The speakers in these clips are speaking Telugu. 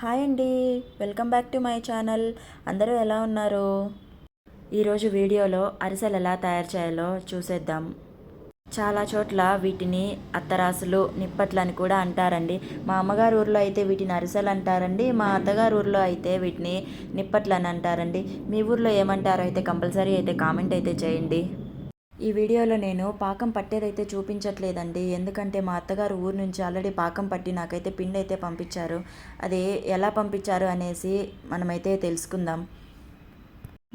హాయ్ అండి. Welcome back to my channel. అందరూ ఎలా ఉన్నారు? ఈరోజు వీడియోలో అరిసెలు ఎలా తయారు చేయాలో చూసేద్దాం. చాలా చోట్ల వీటిని అత్తరాసులు నిప్పట్లు అని కూడా అంటారండి. మా అమ్మగారు ఊర్లో అయితే వీటిని అరిసెలు అంటారండి. మా అత్తగారు ఊర్లో అయితే వీటిని నిప్పట్లు అని అంటారండి. మీ ఊర్లో ఏమంటారో అయితే కంపల్సరీ అయితే కామెంట్ అయితే చేయండి. ఈ వీడియోలో నేను పాకం పట్టేదైతే చూపించట్లేదండి. ఎందుకంటే మా అత్తగారు ఊరు నుంచి ఆల్రెడీ పాకం పట్టి నాకైతే పిండి అయితే పంపించారు. అది ఎలా పంపించారు అనేసి మనమైతే తెలుసుకుందాం.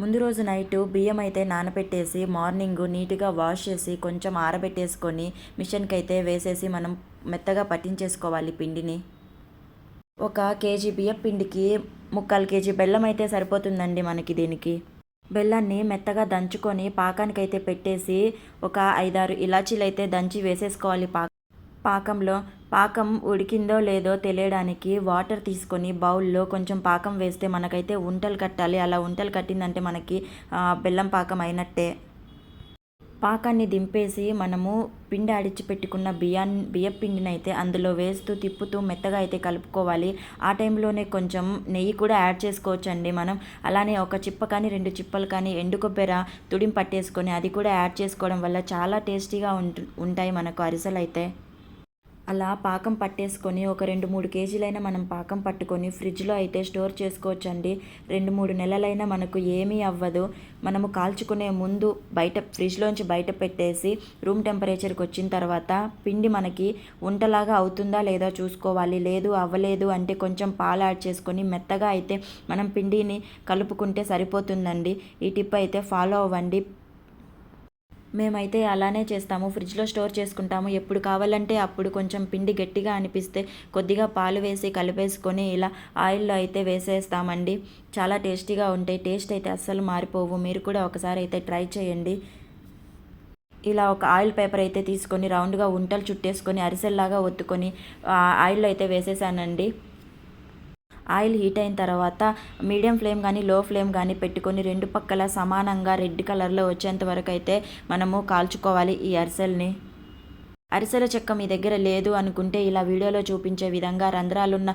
ముందు రోజు నైట్ బియ్యం అయితే నానబెట్టేసి మార్నింగ్ నీట్గా వాష్ చేసి కొంచెం ఆరబెట్టేసుకొని మిషన్కి అయితే వేసేసి మనం మెత్తగా పట్టించేసుకోవాలి పిండిని. ఒక కేజీ బియ్యం పిండికి ముక్కాలు కేజీ బెల్లం అయితే సరిపోతుందండి మనకి దీనికి. బెల్లాన్ని మెత్తగా దంచుకొని పాకానికైతే పెట్టేసి ఒక ఐదారు ఇలాచీలు అయితే దంచి వేసేసుకోవాలి పా. పాకంలో పాకం ఉడికిందో లేదో తెలియడానికి వాటర్ తీసుకొని బౌల్లో కొంచెం పాకం వేస్తే మనకైతే ఉంటలు కట్టాలి. అలా ఉంటలు కట్టిందంటే మనకి బెల్లం పాకం అయినట్టే. పాకాన్ని దింపేసి మనము పిండి అడిచిపెట్టుకున్న పెట్టుకున్న బియ్యాన్ని పిండిని అయితే అందులో వేస్తూ తిప్పుతూ మెత్తగా అయితే కలుపుకోవాలి. ఆ టైంలోనే కొంచెం నెయ్యి కూడా యాడ్ చేసుకోవచ్చండి మనం. అలానే ఒక చిప్ప కానీ రెండు చిప్పలు కానీ ఎండు కొబ్బెర తుడిం పట్టేసుకొని అది కూడా యాడ్ చేసుకోవడం వల్ల చాలా టేస్టీగా ఉంటు ఉంటాయి మనకు అరిసెలు అయితే అలా పాకం పట్టేసుకొని ఒక రెండు మూడు కేజీలైనా మనం పాకం పట్టుకొని ఫ్రిడ్జ్లో అయితే స్టోర్ చేసుకోవచ్చండి. రెండు మూడు నెలలైనా మనకు ఏమీ అవ్వదు. మనము కాల్చుకునే ముందు బయట ఫ్రిడ్జ్లోంచి బయట పెట్టేసి రూమ్ టెంపరేచర్కి వచ్చిన తర్వాత పిండి మనకి ఉంటలాగా అవుతుందా లేదా చూసుకోవాలి. లేదు అవ్వలేదు అంటే కొంచెం పాలు యాడ్ చేసుకొని మెత్తగా అయితే మనం పిండిని కలుపుకుంటే సరిపోతుందండి. ఈ టిప్ అయితే ఫాలో అవ్వండి. మేమైతే అలానే చేస్తాము. ఫ్రిడ్జ్లో స్టోర్ చేసుకుంటాము. ఎప్పుడు కావాలంటే అప్పుడు కొంచెం పిండి గట్టిగా అనిపిస్తే కొద్దిగా పాలు వేసి కలిపేసుకొని ఇలా ఆయిల్లో అయితే వేసేస్తామండి. చాలా టేస్టీగా ఉంటాయి. టేస్ట్ అయితే అస్సలు మారిపోవు. మీరు కూడా ఒకసారి అయితే ట్రై చేయండి. ఇలా ఒక ఆయిల్ పేపర్ అయితే తీసుకొని రౌండ్గా ఉంటలు చుట్టేసుకొని అరిసెల్లాగా ఒత్తుకొని ఆయిల్లో అయితే వేసేసానండి. ఆయిల్ హీట్ అయిన తర్వాత మీడియం ఫ్లేమ్ కానీ లో ఫ్లేమ్ కానీ పెట్టుకొని రెండు పక్కల సమానంగా రెడ్ కలర్లో వచ్చేంత వరకు అయితే మనము కాల్చుకోవాలి ఈ అరిసెల్ని. అరిసెల చెక్క మీ దగ్గర లేదు అనుకుంటే ఇలా వీడియోలో చూపించే విధంగా రంధ్రాలున్న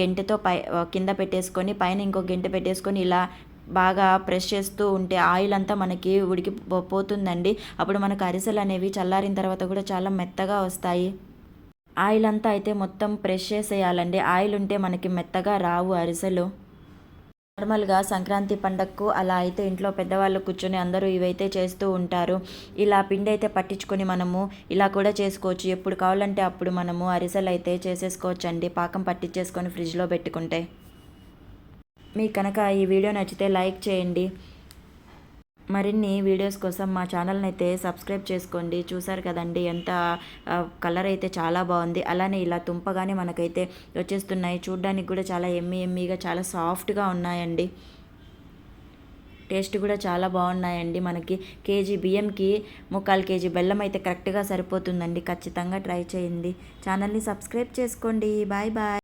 గెంటెతో పై కింద పెట్టేసుకొని పైన ఇంకో గెంటె పెట్టేసుకొని ఇలా బాగా ప్రెస్ చేస్తూ ఉంటే ఆయిల్ అంతా మనకి ఉడికి పోతుందండి. అప్పుడు మనకు అరిసెలు అనేవి చల్లారిన తర్వాత కూడా చాలా మెత్తగా వస్తాయి. ఆయిల్ అంతా అయితే మొత్తం ప్రెష్ చేసేయాలండి. ఆయిల్ ఉంటే మనకి మెత్తగా రావు అరిసెలు. నార్మల్గా సంక్రాంతి పండగకు అలా అయితే ఇంట్లో పెద్దవాళ్ళు కూర్చొని అందరూ ఇవైతే చేస్తూ ఉంటారు. ఇలా పిండి అయితే పట్టించుకొని మనము ఇలా కూడా చేసుకోవచ్చు. ఎప్పుడు కావాలంటే అప్పుడు మనము అరిసెలు అయితే చేసేసుకోవచ్చు అండి పాకం పట్టించేసుకొని ఫ్రిడ్జ్లో పెట్టుకుంటే. మీకు కనుక ఈ వీడియో నచ్చితే లైక్ చేయండి. మరిన్ని వీడియోస్ కోసం మా ఛానల్ని అయితే సబ్స్క్రైబ్ చేసుకోండి. చూసారు కదండి ఎంత కలర్ అయితే చాలా బాగుంది. అలానే ఇలా తుంపగానే మనకైతే వచ్చేస్తున్నాయి. చూడ్డానికి కూడా చాలా ఎమ్మి ఎమ్మిగా చాలా సాఫ్ట్గా ఉన్నాయండి. టేస్ట్ కూడా చాలా బాగున్నాయండి మనకి. కేజీ బియ్యంకి ముక్కాలు కేజీ బెల్లం అయితే కరెక్ట్గా సరిపోతుందండి. ఖచ్చితంగా ట్రై చేయండి. ఛానల్ని సబ్స్క్రైబ్ చేసుకోండి. Bye bye.